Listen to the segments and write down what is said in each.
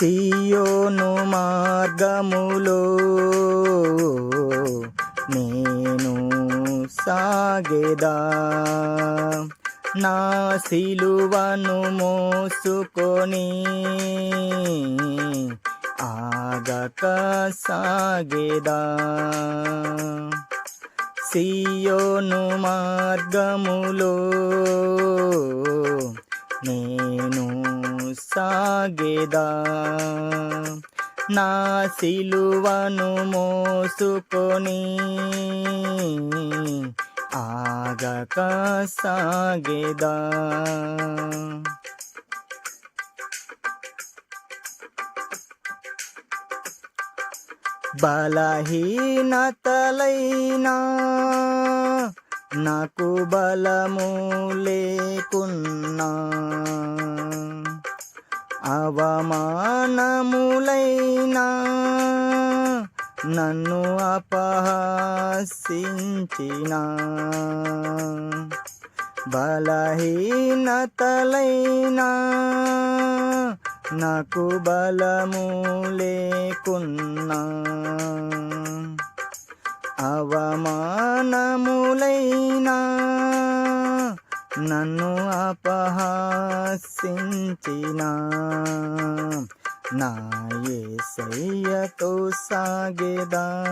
సియోను మార్గములో నేను సాగేదా. నా సిలువను మోసుకొని ఆగక సాగేదా. సియోను మార్గములో నేను సాగేదా? నా సిలువను మోసుకొని ఆగక సాగేదా? బలహీనతలైనా నాకు బలము లేకున్నా అవమానములైనా నన్ను అపహసించిన బలహీనతలైనా నాకు బలము లేకున్నా అవమానములైనా నన్ను అపహాసించిన. నా ఏసయ్యతో సాగేదా.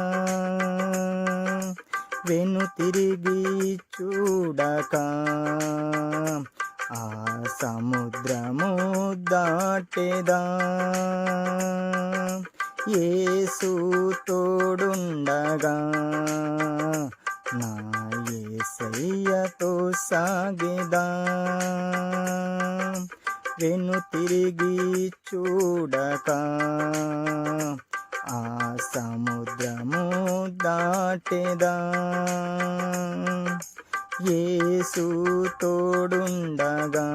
వెను తిరిగి చూడక. ఆ సముద్రము దాటేదా. యేసు తోడుండగా. సాగేదా. వెను తిరిగి చూడక ఆ సముద్రము దాటెదా. ఏసు తోడుండగా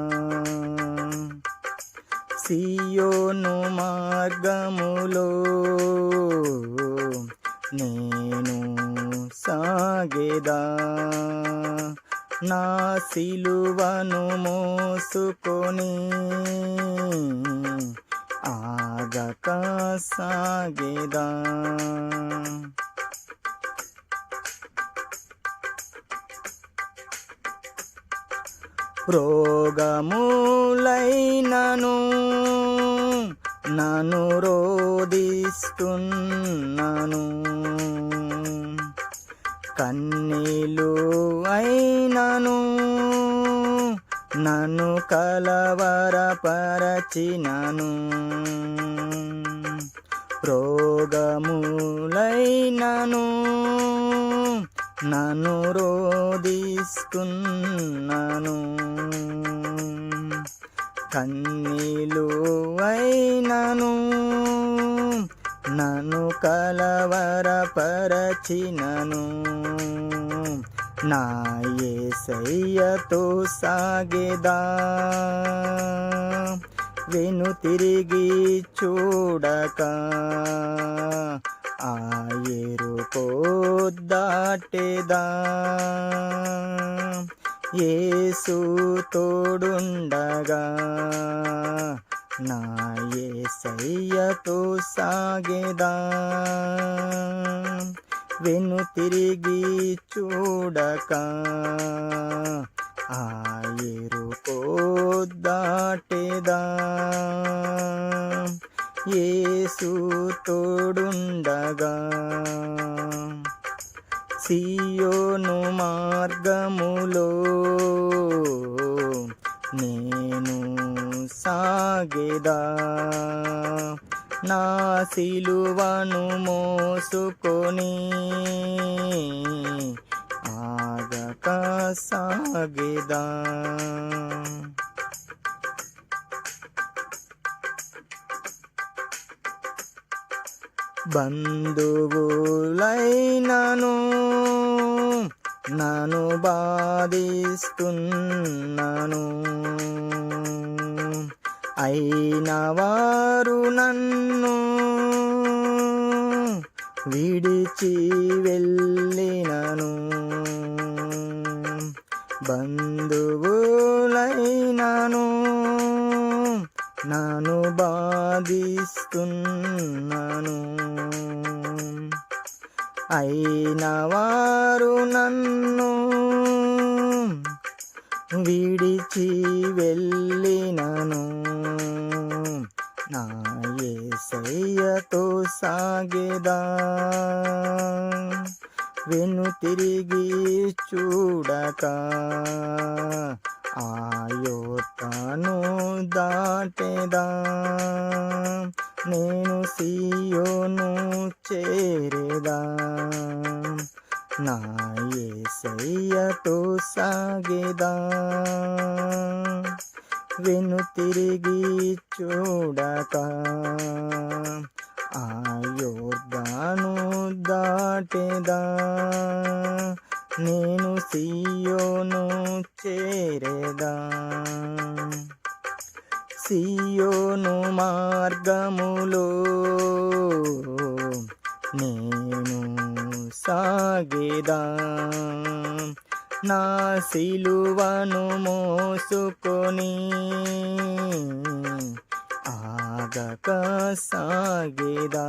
సియోను మార్గములో నేను సాగేదా. నా సిలువను మోసుకొని ఆగక సాగేదా? రోగములైనను నన్ను రోధిస్తున్నాను. కన్నీలు అయినను నన్ను కలవరపరచినను. రోగములైనను నన్ను రోధిస్తున్నాను. కన్నీలు అయినను నన్ను కలవరపరచినను. నా ఏసయ్యతో సాగేదా. వెను తిరిగి చూడక ఆ ఎరుకో దాటేదా యేసు తోడుండగా నా ఏసయ్యతో సాగేదా? వెను తిరిగి చూడక ఆ ఎరుకో దాటేదా? ఏసు తోడుండగా సియోను మార్గములో నే సాగేదా? నా సిలువను మోసుకొని ఆగక సాగేదా? బంధువులైనను నన్ను బాధిస్తున్నాను అయిన వారు నన్ను విడిచి వెళ్ళినను. బంధువులైనను నన్ను బాధిస్తున్నాను. అయిన వారు నన్ను విడిచి వెళ్ళినను. సాగేదా? వెను తిరిగి చూడక ఆయోతను దాటేదా? నేను సీయోను చేరేదా? నా యేసయ్యతో సాగేదా? వెను తిరిగి చూడక ఆ పెదా నేను సియోను చేరేదా? సియోను మార్గములో నేను సాగేదా? నా సిలువను మోసుకొని ఆగక సాగేదా?